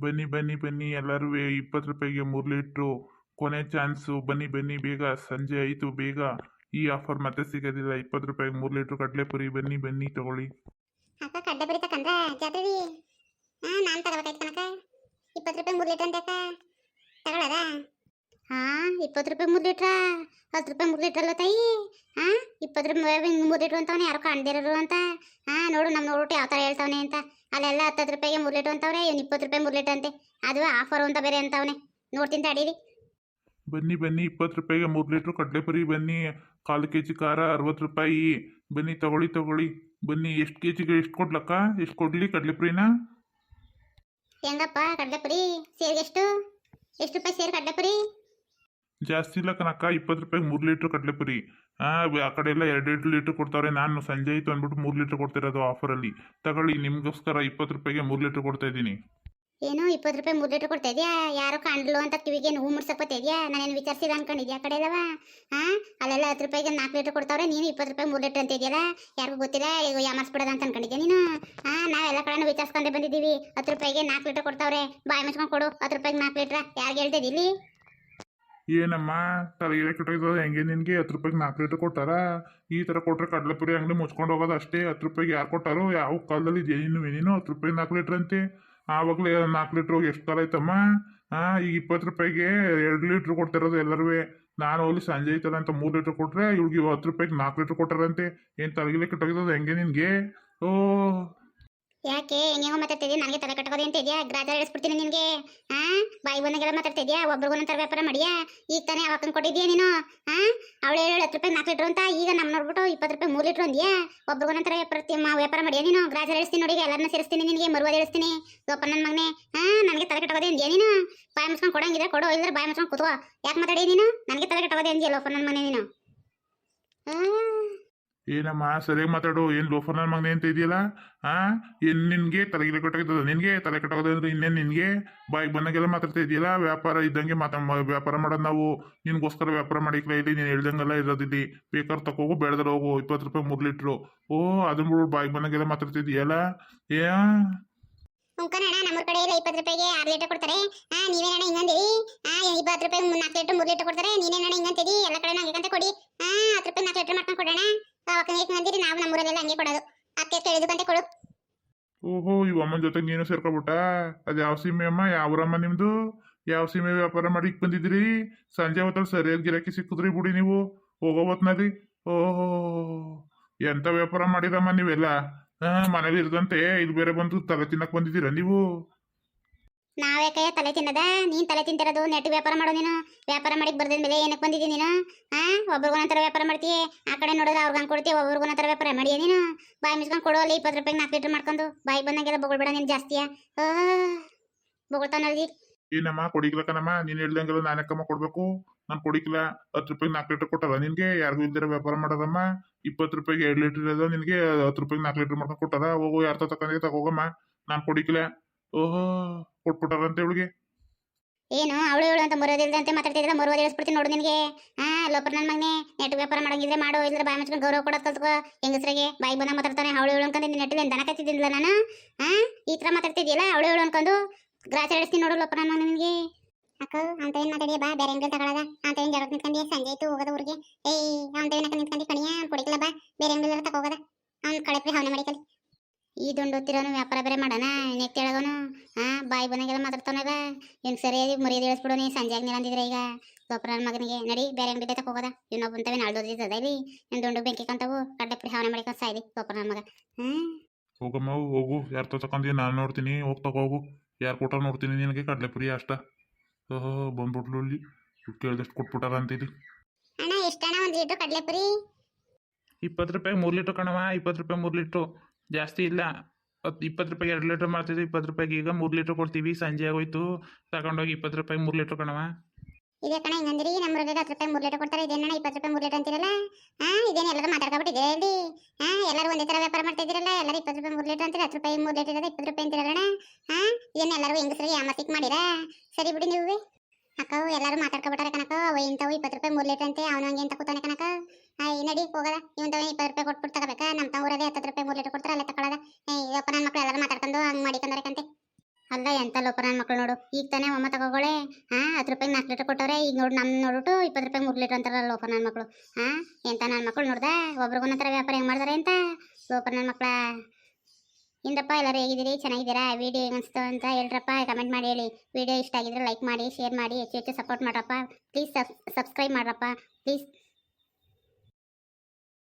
ಬನ್ನಿ ಬನ್ನಿ ಬನ್ನಿ. ಎಲ್ಲರೂ ಇಪ್ಪತ್ತು ರೂಪಾಯಿಗೆ ಮೂರು ಲೀಟ್ರು ಕೊನೆ ಚಾನ್ಸು ಬನ್ನಿ ಬನ್ನಿ, ಬೇಗ. ಸಂಜೆ ಆಯಿತು, ಬೇಗ. ಈ ಆಫರ್ ಮತ್ತೆ ಸಿಗೋದಿಲ್ಲ. ಇಪ್ಪತ್ತು ರೂಪಾಯಿಗೆ ಮೂರು ಲೀಟ್ರ್ ಕಡಲೆಪುರಿ. ಬನ್ನಿ ಬನ್ನಿ, ತಗೊಳ್ಳಿ. ಅಕ್ಕ ಕಡ್ಡೆ ಬರಿ ಜಾತ್ರೆ ಹಾ, ನಾನು ತಗೋಬೇಕಾಯ್ತು ಕನಕ ಇಪ್ಪತ್ತು ರೂಪಾಯಿ ಮೂರು ಲೀಟ್ರ್ ಅಂತ ತಗೊಳ್ಳೋದ ಹಾ, ಇಪ್ಪತ್ತು ರೂಪಾಯಿ ಮೂರು ಲೀಟ್ರ ಹತ್ತು ರೂಪಾಯಿ ಮೂರು ಲೀಟ್ರ್ ಅಲ್ಲ ತಾಯಿ? ಹಾ, ಇಪ್ಪತ್ತು ರೂಪಾಯಿ ಮೂರು ಲೀಟ್ರ್ ಅಂತವನೆ ಯಾರು ಕಾಣ್ದಿರೋರು ಅಂತ? ಹಾ, ನೋಡು, ನಮ್ಮ ನೋಡ್ಬಿಟ್ಟು ಯಾವ ಥರ ಹೇಳ್ತಾವನೆ ಅಂತ. ಅಲ್ಲೆಲ್ಲ ಹತ್ತತ್ತು ರೂಪಾಯಿಗೆ ಮೂರು ಲೀಟ್ರ್ ಅಂತವ್ರೆ ಇವ್ನು ಇಪ್ಪತ್ತು ರೂಪಾಯಿ ಮೂರು ಲೀಟ್ರ್ ಅಂತೆ. ಅದು ಆಫರ್ ಅಂತ ಬೇರೆ ಅಂತವನೆ. ನೋಡ್ತೀನಿ ತಡೀರಿ ಬನ್ನಿ ಬನ್ನಿ ಇಪ್ಪತ್ತು ರೂಪಾಯಿಗೆ ಮೂರು ಲೀಟ್ರ್ ಕಡಲೆಪುರಿ ಬನ್ನಿ ಕಾಲು ಕೆ ಜಿ ಖಾರ ಅರವತ್ತು ರೂಪಾಯಿ. ಬನ್ನಿ ತಗೊಳ್ಳಿ ತಗೊಳ್ಳಿ. ಬನ್ನಿ ಎಷ್ಟು ಕೆ ಜಿಗೆ ಎಷ್ಟು ಕೊಡ್ಲಕ್ಕ? ಎಷ್ಟು ಕೊಡಲಿ ಕಡಲೆಪುರಿನ? ಹೆಂಗಪ್ಪ ಕಡ್ಲೆಪುರಿ? ಸೇರಿಗೆ ಎಷ್ಟು? ಎಷ್ಟು ರೂಪಾಯಿ ಸೇರು ಕಡ್ಲೆಪುರಿ? ಜಾಸ್ತಿ ಇಲ್ಲ ಕನಕ ಇಪ್ಪತ್ತು ರೂಪಾಯಿಗೆ ಮೂರು ಲೀಟ್ರ್ ಕಡಲೆಪುರಿ. ಹಾಂ ಆ ಕಡೆ ಎಲ್ಲ ಎರಡೆರಡು ಲೀಟ್ರ್ ಕೊಡ್ತಾರೆ ನಾನು ಸಂಜೆ ಆಯಿತು ಅಂದ್ಬಿಟ್ಟು ಮೂರು ಲೀಟ್ರ್ ಕೊಡ್ತಿರೋದು ಆಫರಲ್ಲಿ ತಗೊಳ್ಳಿ, ನಿಮಗೋಸ್ಕರ ಇಪ್ಪತ್ತು ರೂಪಾಯಿಗೆ ಮೂರು ಲೀಟ್ರ್ ಕೊಡ್ತಾ ಇದ್ದೀನಿ. ಏನು, ಇಪ್ಪತ್ತು ರೂಪಾಯಿ ಮೂರು ಲೀಟ್ರ್ ಕೊಡ್ತಾ ಇದೆಯಾ ಯಾರೋ ಕಾಣ್ಲು ಅಂತ ಕಿವಿಗೆ ನೋವು ಮುಡ್ಸಕ್ ಬರ್ತಾ ಇದೆಯಾ ನಾನೇನು ವಿಚಾರಿಸಿದ ಅನ್ಕೊಂಡಿದ್ಯಾ? ಕಡೆ ಇದಾವ? ಹಾಂ ಅಲ್ಲೆಲ್ಲ ಹತ್ತು ರೂಪಾಯಿಗೆ ನಾಲ್ಕು ಲೀಟ್ರ್ ಕೊಡ್ತಾವ್ರೆ. ನೀನು ಇಪ್ಪತ್ತು ರೂಪಾಯಿ ಮೂರು ಲೀಟ್ರ್ ಅಂತ ಇದೆಯಲ್ಲ ಯಾರಿಗೂ ಗೊತ್ತಿಲ್ಲ. ಈಗ ಯಾಮರ್ಸ್ಬಿಡೋದ ಅಂತ ಅನ್ಕೊಂಡಿದ್ಯಾ ನೀನು? ಹಾಂ ನಾವೆಲ್ಲ ಕಡೆನೂ ವಿಚಾರಿಸ್ಕೊಂಡೆ ಬಂದಿದ್ದೀವಿ. ಹತ್ತು ರೂಪಾಯಿಗೆ ನಾಲ್ಕು ಲೀಟ್ರ್ ಕೊಡ್ತಾವ್ರೆ. ಬಾಯಿ ಮುಚ್ಕೊಂಡು ಕೊಡು. ಹತ್ತು ರೂಪಾಯಿಗೆ ನಾಲ್ಕು ಲೀಟ್ರ್. ಯಾರಿಗೆ ಹೇಳ್ತಿದ್ದಿ ಇಲ್ಲಿ? ಏನಮ್ಮ, ತಲೆಗೆ ಕೆಟ್ಟೋಯ್ತದ ಹೆಂಗೆ ನಿನಗೆ? ಹತ್ತು ರೂಪಾಯಿಗೆ ನಾಲ್ಕು ಲೀಟ್ರ್ ಕೊಟ್ಟಾರ? ಈ ಥರ ಕೊಟ್ಟರೆ ಕಡಲೆಪುರಿ ಅಂಗಡಿ ಮುಚ್ಕೊಂಡು ಹೋಗೋದು ಅಷ್ಟೇ. ಹತ್ತು ರೂಪಾಯಿಗೆ ಯಾರು ಕೊಟ್ಟಾರೋ? ಯಾವ ಕಾಲದಲ್ಲಿ ಏನೇನು ನೀನು ಏನೇನು ಹತ್ತು ರೂಪಾಯಿ, ನಾಲ್ಕು ಲೀಟ್ರ್ ಅಂತೆ. ಆವಾಗಲೇ ನಾಲ್ಕು ಲೀಟ್ರ್ ಹೋಗಿ ಎಷ್ಟು ಕಾಲ ಆಯ್ತಮ್ಮ? ಹಾಂ ಈಗ ಇಪ್ಪತ್ತು ರೂಪಾಯಿಗೆ ಎರಡು ಲೀಟ್ರ್ ಕೊಡ್ತಿರೋದು ಎಲ್ಲರೂ. ನಾನು ಹೋಗಿ ಸಂಜೆ ಐತಲ್ಲ ಅಂತ ಮೂರು ಲೀಟ್ರ್ ಕೊಟ್ಟರೆ ಇವ್ಳಿಗೆ ಹತ್ತು ರೂಪಾಯಿಗೆ ನಾಲ್ಕು ಲೀಟ್ರ್ ಕೊಟ್ಟಾರಂತೆ. ಏನು ತಲೆಗಿಲೆ ಕಿಟ್ಟೋಗಿದ್ದು ಹೆಂಗೆ ನಿನಗೆ? ಓ ಯಾಕೆ? ಹೆಂಗೆ ಮಾತಾಡ್ತಿದ್ಯಾ? ನನಗೆ ತಲೆ ಕಟ್ಕೋದೆ ಅಂತ ಇದೆಯಾ? ಗ್ರಾಜ ಇಳಿಸ್ಬಿಡ್ತೀನಿ ನಿನಗೆ. ಹಾ ಬಾಯಿ ಬಂದಾಗೆಲ್ಲ ಮಾತಾಡ್ತಿದ್ಯಾ? ಒಬ್ರಿಗೊಂದೊಂಥರ ವ್ಯಾಪಾರ ಮಾಡಿಯಾ? ಈಗ ತಾನೇ ಅವಕ್ಕಂಗೆ ಕೊಟ್ಟಿದ್ಯಾ ನೀನು? ಹಾ ಅವಳು ಏಳು ಹತ್ತು ರೂಪಾಯಿ ನಾಲ್ಕು ಲೀಟ್ರ್ ಅಂತ. ಈಗ ನಮ್ಮ ನೋಡ್ಬಿಟ್ಟು ಇಪ್ಪತ್ತು ರೂಪಾಯಿ ಮೂರು ಲೀಟ್ರ್ ಅಂದ್ಯಾ? ತರ ವ್ಯಾಪಾರ ತಿ- ವ್ಯಾಪಾರ ಮಾಡಿಯಾ ನೀನು? ಗ್ರಾಜ ಇಳಿಸ್ತೀನಿ ನೋಡಿ ಎಲ್ಲರನ್ನ ಸೇರಿಸ್ತೀನಿ ನಿನಗೆ. ಮರುವಾದ ಇಳಿಸ್ತೀನಿ ಗೊಪ್ಪ ನನ್ನ ಮಗನೇ. ಹಾ ನನಗೆ ತಲೆ ಕಟ್ಕೋದೆ ಅಂದ್ಯಾ ನೀನು? ಬಾಯಿ ಮುಸ್ಕೊಂಡು ಕೊಡಂಗಿದ್ರೆ ಕೊಡು. ಇಲ್ಲದ್ರೆ ಬಾಯಿ ಮುಚ್ಕೊಂಡು ಕೂತ್ಕೋ. ಯಾಕೆ ಮಾತಾಡಿ ನೀನು? ನನಗೆ ತಲೆ ಕಟ್ಕೋದೆ ಅಂದ್ಯಲ್ಲ ಲೋಪ ನನ್ನ ಮನೆ ನೀನು? ಆ. ಏನಮ್ಮ ಸರಿಯಾಗಿ ಮಾತಾಡು, ಏನು ಲೋಫರ್ನ ಮಗನೇ ಅಂತ ಇದೆಯಲ್ಲ? ಆ? ಏನು ನಿನಗೆ ತಲೆಗಿಲೆ ಕಟ್ಟಾಗ್ತದ ನಿನಗೆ ತಲೆ ಕಟ್ಟಾಗೋದು ಅಂದ್ರೆ ಇನ್ನೇನು ನಿನಗೆ? ಬಾಯಿಗೆ ಬಂದಾಗೆಲ್ಲ ಮಾತಾಡ್ತಾ ಇದೆಯಲ್ಲ ವ್ಯಾಪಾರ ಇದ್ದಂಗೆ ಮಾತಾ ವ್ಯಾಪಾರ ಮಾಡೋದು ನಾವು. ನಿನಗೋಸ್ಕರ ವ್ಯಾಪಾರ ಮಾಡಿಕ್ಲ ಇಲ್ಲಿ ನೀನು ಹೇಳ್ದಂಗೆಲ್ಲ ಇರೋದಿಲ್ಲಿ ಬೇಕಾದ್ರೆ ತಗೋಗು ಬೆಳೆದ್ರೆ ಹೋಗು, ಇಪ್ಪತ್ತು ರೂಪಾಯಿ ಮೂರು ಲೀಟ್ರು ಓ ಅದನ್ನ ಬಿಡು, ಬಾಯಿಗೆ ಬಂದಾಗೆಲ್ಲ ಮಾತಾಡ್ತಿದ್ಯಲ್ಲ ಏ ಉಂಕನಣ್ಣ ನಮ್ಮ ಕಡೆ ಎಲ್ಲ ಇಪ್ಪತ್ತು ರೂಪಾಯಿಗೆ ಆರು ಲೀಟರ್ ಕೊಡ್ತಾರೆ. ಹಾ ನೀವೇನಣ್ಣ ಇಪ್ಪತ್ತು ರೂಪಾಯಿ ನಾಲ್ಕು ಲೀಟರ್ ಲೀಟರ್ ಕೊಡ್ತಾರೆ. ನೀನೇನಣ್ಣ ಎಲ್ಲ ಕಡೆ ಕೊಡಿ. ಹತ್ತು ರೂಪಾಯಿ ನಾಲ್ಕು ಲೀಟರ್ ಮಾಡ್ಕೊಂಡು ಕೊಡೋಣ ನಾವು ಕೊಡು. ಓಹೋ ಈ ಅಮ್ಮನ ಜೊತೆಗೆ ನೀನು ಸೇರ್ಕೊಬಿಟ್ಟ? ಅದು ಯಾವ ಸೀಮೆ ಅಮ್ಮ? ಯಾವ ಊರಮ್ಮ ನಿಮ್ಮದು ಯಾವ ಸೀಮೆ ವ್ಯಾಪಾರ ಮಾಡಿ ಬಂದಿದ್ರಿ ಸಂಜೆ ಹೊತ್ತಲ್ಲಿ ಸರಿಯಾಗಿ ಗಿರಾಕಿ ಸಿಕ್ಕಿದ್ರಿ ಬಿಡಿ ನೀವು. ಹೋಗೋ ಹೊತ್ನಲ್ಲಿ. ಓಹೋ, ಎಂತ ವ್ಯಾಪಾರ ಮಾಡಿರಮ್ಮ ನೀವೆಲ್ಲ? ಹಾಂ, ಮನೇಲಿ ಇರದಂತೆ, ಇದು ಬೇರೆ ಬಂದು ತಲೆ ತಿನ್ನಕ್ಕೆ ಬಂದಿದ್ದೀರಾ ನೀವು? ನಾವ್ಯಾಕೆ ತಲೆ ತಿನ್ನದ? ನೀನ್ ತಲೆ ತಿಂತಿರೋದು ನೆಟ್ ವ್ಯಾಪಾರ ಮಾಡೋ ನೀನು? ವ್ಯಾಪಾರ ಮಾಡಿ ಬರ್ದಿದ ಮೇಲೆ ಏನಕ್ಕೆ ಬಂದಿದ್ದೀನಿ ನೀನು? ಹಾ ಒಬ್ರಿಗೊಂಥರ ವ್ಯಾಪಾರ ಮಾಡ್ತೀಯ? ಆ ಕಡೆ ನೋಡಿದ್ರೆ ಅವ್ರಿಗೆ ಹಂಗೆ ಕೊಡ್ತೀಯ? ಒಬ್ರಿಗೊಂಥರ ವ್ಯಾಪಾರ ಮಾಡಿಯ ನೀನು? ಬಾಯಿ ಮಿಸ್ಕೊಂಡು ಕೊಡು, ಅಲ್ಲಿ ಇಪ್ಪತ್ತು ರೂಪಾಯಿಗೆ ನಾಲ್ಕು ಲೀಟರ್ ಮಾಡ್ಕೊಂಡು. ಬಾಯಿ ಬಂದಂಗೆಲ್ಲ ಬೊಗಳ್ಬೇಡ ನೀನು ಜಾಸ್ತಿಯಾ ಬೊಗಳ್ತಾನಲ್ಲಿ ಏನಮ್ಮ ಕೊಡಿಕ್ಲ ಕಣಮ್ಮ? ನೀನು ಹೇಳ್ದಂಗೆಲ್ಲ ನಾನಕ್ಕಮ್ಮ ಕೊಡಬೇಕು. ನಾನು ಕೊಡಿಕ್ಲ ಹತ್ತು ರೂಪಾಯಿಗೆ ನಾಲ್ಕು ಲೀಟರ್ ಕೊಟ್ಟಲ್ಲ ನಿನಗೆ? ಯಾರಿಗೂ ಇಲ್ದಿರ ವ್ಯಾಪಾರ ಮಾಡೋದಮ್ಮ ಇಪ್ಪತ್ತು ರೂಪಾಯಿಗೆ ಎರಡು ಲೀಟರ್ ಇರೋದು ನಿನಗೆ? ಹತ್ತು ರೂಪಾಯಿಗೆ ನಾಲ್ಕು ಲೀಟರ್ ಮಾಡ್ಕೊಂಡು ಕೊಟ್ಟದ? ಹೋಗು, ಯಾರ ತಗೊಂಡಿಗೆ ತಗೋಗಮ್ಮ. ನಾನು ಕೊಡಿಕ್ಲ. ಓಹೋ ಕೊಟ್ಬಿಟ್ಟಾರಂತೆ ಇವಳಿಗೆ ಏನು, ಅವಳು ಇವಳು ಅಂತ ಮರೋದಿಲ್ದಂತೆ ಮಾತಾಡ್ತಿದ್ರೆ ಮರುವ ತಿಳಿಸ್ಬಿಡ್ತೀನಿ ನೋಡು ನಿನಗೆ. ಹಾ, ಲೋಪರ್ ನನ್ನ ಮಗನೇ, ನೆಟ್ ವ್ಯಾಪಾರ ಮಾಡಂಗಿದ್ರೆ ಮಾಡು. ಇಲ್ಲದ್ರೆ ಬಾಯಿ ಮುಚ್ಕೊಂಡು ಗೌರವ ಕೊಡೋದು ಕಲ್ತ್ಕೋ. ಹೆಂಗಸ್ರಿಗೆ ಬಾಯಿ ಬಂದ ಮಾತಾಡ್ತಾನೆ ಅವಳು ಇವಳು ಅನ್ಕೊಂಡು ನೆಟ್ಟಿಲ್ಲ ದನ ಕತ್ತಿದ್ದಿಲ್ಲ ನಾನು? ಹಾ, ಈ ತರ ಮಾತಾಡ್ತಿದ್ಯಲ್ಲ ಅವಳು ಇವಳು ಅನ್ಕೊಂಡು? ಗ್ರಾಚ ಇಳಿಸ್ತೀನಿ ನೋಡು ಲೋಪರ್ ನನ್ನ ನಿನಗೆ. ಅಕ್ಕ, ಅಂತ ಏನು ಮಾತಾಡಿ ಬಾ, ಬೇರೆ ಅಂಗಡಿ ತಗೊಳದ. ಅಂತ ಏನು ಜರಕ್ ನಿಂತ್ಕೊಂಡಿ ಸಂಜೆ ಆಯ್ತು, ಹೋಗೋದ ಊರಿಗೆ. ಏಯ್, ಅಂತ ಏನಕ್ಕ ನಿಂತ್ಕೊಂಡಿ ಕಣಿಯ? ಕೊಡಿಕಲ್ಲ ಬಾ. ಬೇರೆ ಅಂಗಡಿ ತಗೋಗದ? ಅವ್ನ ಕಳೆಪ್ರಿ ಹವನೆ ಮಾಡಿಕಲಿ ಈ ದುಂಡು ಹೊತ್ತಿರೋನು ವ್ಯಾಪಾರ ಬೇರೆ ಮಾಡೋಣ ನೆಕ್ ಹೇಳೋನು ಹಾ ಬಾಯಿ ಬಂದಂಗೆಲ್ಲ ಮಾತಾಡ್ತಾನದ ಇವ್ನು ಸರಿಯಾಗಿ ಮರ್ಯಾದೆ ಇಳಿಸ್ಬಿಡೋನಿ ಸಂಜೆ ಆಗಿ ಅಂದಿದ್ರೆ ಈಗ. ಗೊಬ್ಬರ ನನ್ನ ಮಗನಿಗೆ. ನಡಿ ಬೇರೆ ಅಂಗಡಿ ತಕ ಹೋಗೋದ. ಇನ್ನೊಬ್ಬಂತವೇ ನಾಳ್ದೋದಿರ್ತದ ಇಲ್ಲಿ. ನಿನ್ ದುಂಡು ಬೆಂಕಿ ಕಂತವು ಕಡ್ಡೆ ಹಾವನೆ ಮಾಡಿ ಕಸ ಗೊಬ್ಬರ ನನ್ನ ಮಗ. ಹ್ಮ್ ಹೋಗಮ್ಮ ಹೋಗು. ಯಾರು ತಗೊಂಡಿ ನಾನು ನೋಡ್ತೀನಿ. ಹೋಗಿ ತಗೋಗು ಯಾರು ಕೊಟ್ಟ ನೋಡ್ತೀನಿ ನಿನಗೆ ಕಡಲೆಪುರಿ ಅಷ್ಟ. ಓಹೋ ಬಂದ್ಬಿಟ್ಲು ಇಲ್ಲಿ. ಕೇಳಿದಷ್ಟು ಕೊಟ್ಬಿಟ್ಟಾರ ಅಂತ ಇಲ್ಲಿ. ಅಣ್ಣ ಎಷ್ಟಣ್ಣ ಒಂದು ಲೀಟ್ರ್ ಕಡಲೆಪುರಿ ಇಪ್ಪತ್ತು ರೂಪಾಯಿ ಮೂರು ಲೀಟ್ರ್ ಕಣವ ಇಪ್ಪತ್ತು ರೂಪಾಯಿ ಮೂರು ಲೀಟ್ರು. ಜಾಸ್ತಿ ಇಲ್ಲ. ಇಪ್ಪತ್ತು ರೂಪಾಯಿ ಎರಡು ಲೀಟ್ರ್ ಮಾಡ್ತಿದ್ವಿ, ಇಪ್ಪತ್ತು ರೂಪಾಯಿಗೆ ಈಗ ಮೂರು ಲೀಟ್ರ್ ಕೊಡ್ತೀವಿ, ಸಂಜೆ ಆಗೋಯ್ತು. ತಗೊಂಡೋಗಿ ಇಪ್ಪತ್ತು ರೂಪಾಯಿ ಮೂರು ಲೀಟ್ರ್ ಕಣವ ಇದೆ ಕಣ, ಹಿಂಗಂದ್ರಿ, ನಮ್ಮ ಊರಲ್ಲಿ ಹತ್ತು ರೂಪಾಯಿ ಮೂರು ಲೀಟರ್ ಕೊಡ್ತಾರೆ. ಇದೇನಣ್ಣ ಇಪ್ಪತ್ತು ರೂಪಾಯಿ ಮೂರು ಲೀಟರ್ ಅಂತಿರಲ್ಲ? ಹಾ, ಇದೇನು ಎಲ್ಲರೂ ಮಾತಾಡ್ಕೊಬಿಟ್ಟಿದ್ದೀರಾ ಇಲ್ಲಿ ಹಾ, ಎಲ್ಲರೂ ಒಂದೇ ಥರ ವ್ಯಾಪಾರ ಮಾಡ್ತಾ ಇದ್ದೀರಲ್ಲ ಎಲ್ಲರೂ ಇಪ್ಪತ್ತು ರೂಪಾಯಿ ಮೂರು ಲೀಟರ್ ಅಂತೀರ? ಹತ್ತು ರೂಪಾಯಿ ಮೂರು ಲೀಟರ್ ಇರೋದು ಇಪ್ಪತ್ತು ರೂಪಾಯಿ ಅಂತಿರಲ್ಲಣ್ಣ ಹಾ ಇದನ್ನ ಎಲ್ಲರೂ ಹೆಂಗಸರಿಗೆ ಯಾಮತಿಕ್ ಮಾಡಿರಾ? ಸರಿ ಬಿಡಿ ನೀವು. ಅಕ್ಕವು ಎಲ್ಲರೂ ಮಾತಾಡ್ಕೊಬಿಟ್ಟಾರೆ ಕನಕ ಅವ ಇಂಥವು ಇಪ್ಪತ್ತು ರೂಪಾಯಿ ಮೂರು ಲೀಟರ್ ಅಂತೆ, ಅವನು ಹಂಗೆ ಅಂತ ಕೂತಾನೆ ಕನಕ ಆಯ್ ನಡಿ, ಹೋಗದ. ಇವಂತವ ತವ ಇಪ್ಪತ್ತು ರೂಪಾಯಿ ಕೊಟ್ಬಿಟ್ಟು ತಗೋಬೇಕಾ? ನಮ್ಮ ತಾವು ಊರದೇ ಹತ್ತು ರೂಪಾಯಿ ಮೂರು ಲೀಟರ್ ಕೊಡ್ತಾರೆ ಅಲ್ಲೇ ತಗೊಳ್ಳೋದ ಇದಪ್ಪ ನನ್ನ ಮಕ್ಳು ಎಲ್ಲರೂ ಮಾತಾಡ್ಕೊಂಡು ಹಂಗೆ ಮಾಡಿಕೊಂಡಾರೆ ಕಂತೆ. ಅಲ್ಲ ಎಂತ ಲೋಪ ನನ್ನ ಮಕ್ಳು ನೋಡು. ಈಗ ತಾನೇ ಒಮ್ಮ ತಗೋಗಳೇ. ಹಾಂ, ಹತ್ತು ರೂಪಾಯಿ ನಾಲ್ಕು ಲೀಟರ್ ಕೊಟ್ಟವ್ರೆ. ಈಗ ನೋಡಿ ನಮ್ಮ ನೋಡ್ಬಿಟ್ಟು ಇಪ್ಪತ್ತು ರೂಪಾಯಿ ಮೂರು ಲೀಟರ್ ಅಂತಾರಲ್ಲ ಲೋಪ ನನ್ನ ಮಕ್ಕಳು ಹಾಂ, ಎಂತ ನನ್ನ ಮಕ್ಳು ನೋಡ್ದ? ಒಬ್ರಿಗೊಂದೊಂಥರ ವ್ಯಾಪಾರ ಹೆಂಗೆ ಮಾಡ್ತಾರೆ ಅಂತ? ಲೋಪ ನನ್ನ ಮಕ್ಳ ಇಂದಪ್ಪ ಎಲ್ಲರೂ ಹೇಗಿದ್ದೀರಿ? ಚೆನ್ನಾಗಿದ್ದೀರಾ? ವಿಡಿಯೋ ಹೆಂಗೆ ಅನಿಸ್ತು ಅಂತ ಹೇಳ್ರಪ್ಪ ಕಮೆಂಟ್ ಮಾಡಿ ಹೇಳಿ. ವಿಡಿಯೋ ಇಷ್ಟ ಆಗಿದ್ರೆ ಲೈಕ್ ಮಾಡಿ ಶೇರ್ ಮಾಡಿ, ಹೆಚ್ಚು ಹೆಚ್ಚು ಸಪೋರ್ಟ್ ಮಾಡ್ರಪ್ಪ. ಪ್ಲೀಸ್ ಸಬ್ಸ್ಕ್ರೈಬ್ ಮಾಡ್ರಪ್ಪ. ಪ್ಲೀಸ್